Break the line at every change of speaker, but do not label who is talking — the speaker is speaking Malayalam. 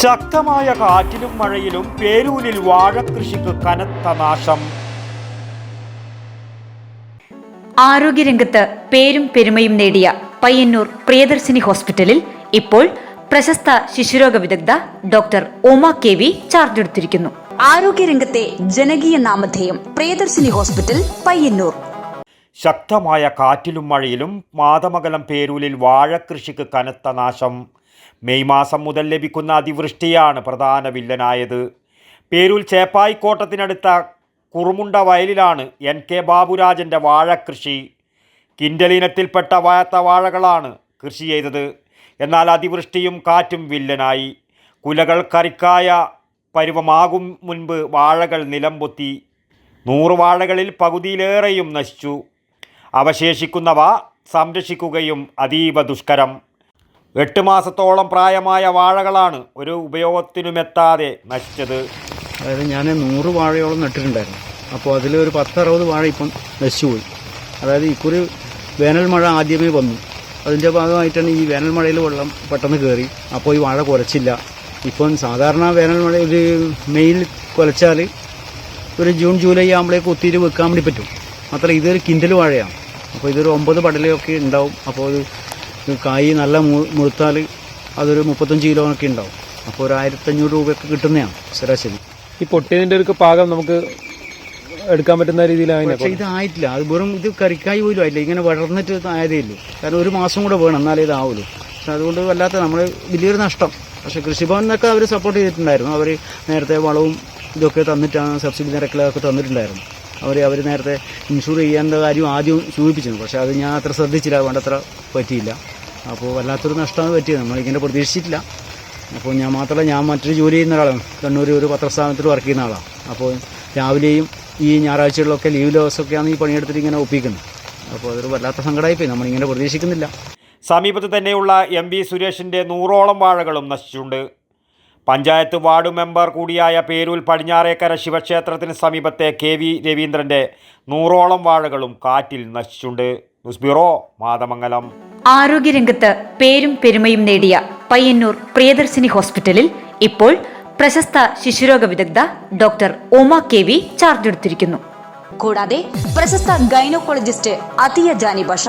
ശക്തമായ കാറ്റിലും മഴയിലും പേരൂരിൽ വാഴക്കൃഷിക്ക് കനത്ത നാശം.
ആരോഗ്യരംഗത്ത് പേരും പെരുമയും നേടിയ പയ്യന്നൂർ പ്രിയദർശിനി ഹോസ്പിറ്റലിൽ ഇപ്പോൾ പ്രശസ്ത ശിശുരോഗ വിദഗ്ധ doctor Uma K V charge എടുത്തിരിക്കുന്നു. ആരോഗ്യരംഗത്തെ ജനകീയ നാമധേയം പ്രിയദർശിനി ഹോസ്പിറ്റൽ പയ്യന്നൂർ.
ശക്തമായ കാറ്റിലും മഴയിലും മാതമംഗലം പേരൂലിൽ വാഴക്കൃഷിക്ക് കനത്ത നാശം. മെയ് മാസം മുതൽ ലഭിക്കുന്ന അതിവൃഷ്ടിയാണ് പ്രധാന വില്ലനായത്. പേരൂൽ ചേപ്പായിക്കോട്ടത്തിനടുത്ത കുറുമുണ്ട വയലിലാണ് എൻ കെ ബാബുരാജന്റെ വാഴക്കൃഷി കിൻഡലിനത്തിൽപ്പെട്ട വാത്ത വാഴകളാണ് കൃഷി ചെയ്തത്. എന്നാൽ അതിവൃഷ്ടിയും കാറ്റും വില്ലനായി. കുലകൾ കറിക്കായ പരുവമാകും മുൻപ് വാഴകൾ നിലംപൊത്തി. നൂറ് വാഴകളിൽ പകുതിയിലേറെയും നശിച്ചു. അവശേഷിക്കുന്നവ സംരക്ഷിക്കുകയും അതീവ ദുഷ്കരം. എട്ട് മാസത്തോളം പ്രായമായ വാഴകളാണ് ഒരു ഉപയോഗത്തിനുമെത്താതെ നശിച്ചത്.
അതായത് ഞാൻ നൂറ് വാഴയോളം നട്ടിട്ടുണ്ടായിരുന്നു. അപ്പോൾ അതിൽ ഒരു പത്തറുപത് വാഴ ഇപ്പം നശിച്ചുപോയി. അതായത് ഇക്കുറി വേനൽ മഴ ആദ്യമേ വന്നു. അതിന്റെ ഭാഗമായിട്ടാണ് ഈ വേനൽ മഴയിൽ വെള്ളം പെട്ടെന്ന് കയറി അപ്പോൾ ഈ വാഴ കുലച്ചില്ല ഇപ്പം സാധാരണ വേനൽ മഴ ഒരു മെയ്യിൽ കുലച്ചാൽ ഒരു ജൂൺ ജൂലൈ ആകുമ്പോഴേക്ക് ഒത്തിരി വെക്കാൻ വേണ്ടി പറ്റും. മാത്രമല്ല ഇതൊരു കിൻഡൽ വാഴയാണ്. അപ്പോൾ ഇതൊരു ഒമ്പത് പടലയൊക്കെ ഉണ്ടാവും. അപ്പോൾ കായ് നല്ല മുഴുത്താൽ അതൊരു മുപ്പത്തഞ്ച് കിലോ ഒക്കെ ഉണ്ടാവും. അപ്പോൾ ഒരു ആയിരത്തഞ്ഞൂറ് രൂപയൊക്കെ കിട്ടുന്നതാണ് ശരാശരി.
ഈ പൊട്ടിയതിന്റെ ഒരു പാകം നമുക്ക് എടുക്കാൻ പറ്റുന്ന രീതിയിലാണ്
പക്ഷേ ഇതായിട്ടില്ല അത് വെറും ഇത് കറിക്കായി പോലും ആയില്ല. ഇങ്ങനെ വളർന്നിട്ട് ആയതേ ഉള്ളൂ കാരണം ഒരു മാസം കൂടെ വേണം എന്നാലേ ഇതാവുള്ളൂ. പക്ഷെ അതുകൊണ്ട് വല്ലാത്ത നമ്മൾ വലിയൊരു നഷ്ടം. പക്ഷെ കൃഷിഭവൻ എന്നൊക്കെ അവർ സപ്പോർട്ട് ചെയ്തിട്ടുണ്ടായിരുന്നു. അവർ നേരത്തെ വളവും ഇതൊക്കെ തന്നിട്ടാണ് സബ്സിഡി നിരക്കിലൊക്കെ തന്നിട്ടുണ്ടായിരുന്നു. അവർ അവർ നേരത്തെ ഇൻഷൂർ ചെയ്യേണ്ട കാര്യം ആദ്യം സൂചിപ്പിച്ചിരുന്നു. പക്ഷെ അത് ഞാൻ അത്ര ശ്രദ്ധിച്ചില്ല വേണ്ടത്ര പറ്റിയില്ല. അപ്പോൾ വല്ലാത്തൊരു നഷ്ടമാണ് പറ്റിയത്. നമ്മളിങ്ങനെ പ്രതീക്ഷിച്ചിട്ടില്ല. അപ്പോൾ ഞാൻ മാത്രമല്ല ഞാൻ മറ്റൊരു ജോലി ചെയ്യുന്ന ഒരാളാണ്. കണ്ണൂർ ഒരു പത്രസ്ഥാപനത്തിൽ വർക്ക് ചെയ്യുന്ന ആളാണ്. അപ്പോൾ രാവിലെയും ഈ ഞായറാഴ്ചകളിലൊക്കെ ലീവ് ദിവസമൊക്കെയാണ് ഈ പണിയെടുത്തിട്ട് ഇങ്ങനെ ഒപ്പിക്കുന്നത്. അപ്പോൾ അതൊരു വല്ലാത്ത സങ്കടമായിപ്പോയി. നമ്മളിങ്ങനെ പ്രതീക്ഷിക്കുന്നില്ല.
സമീപത്ത് തന്നെയുള്ള എം ബി സുരേഷിന്റെ നൂറോളം വാഴകളും നശിച്ചിട്ടുണ്ട്. പഞ്ചായത്ത് വാർഡ് മെമ്പർ കൂടിയായ പേരൂൽ പടിഞ്ഞാറേക്കര ശിവക്ഷേത്രത്തിന് സമീപത്തെ കെ വി രവീന്ദ്രന്റെ നൂറോളം വാഴകളും കാറ്റിൽ നശിച്ചിട്ടുണ്ട്. News bureau Mathamangalam.
ആരോഗ്യരംഗത്ത് പേരും പെരുമയും നേടിയ പയ്യന്നൂർ പ്രിയദർശിനി ഹോസ്പിറ്റലിൽ ഇപ്പോൾ പ്രശസ്ത ശിശുരോഗ വിദഗ്ധ doctor Uma K V charge എടുത്തിരിക്കുന്നു. കൂടാതെ പ്രശസ്ത ഗൈനോക്കോളജിസ്റ്റ് അതിയ ജാനി ബഷ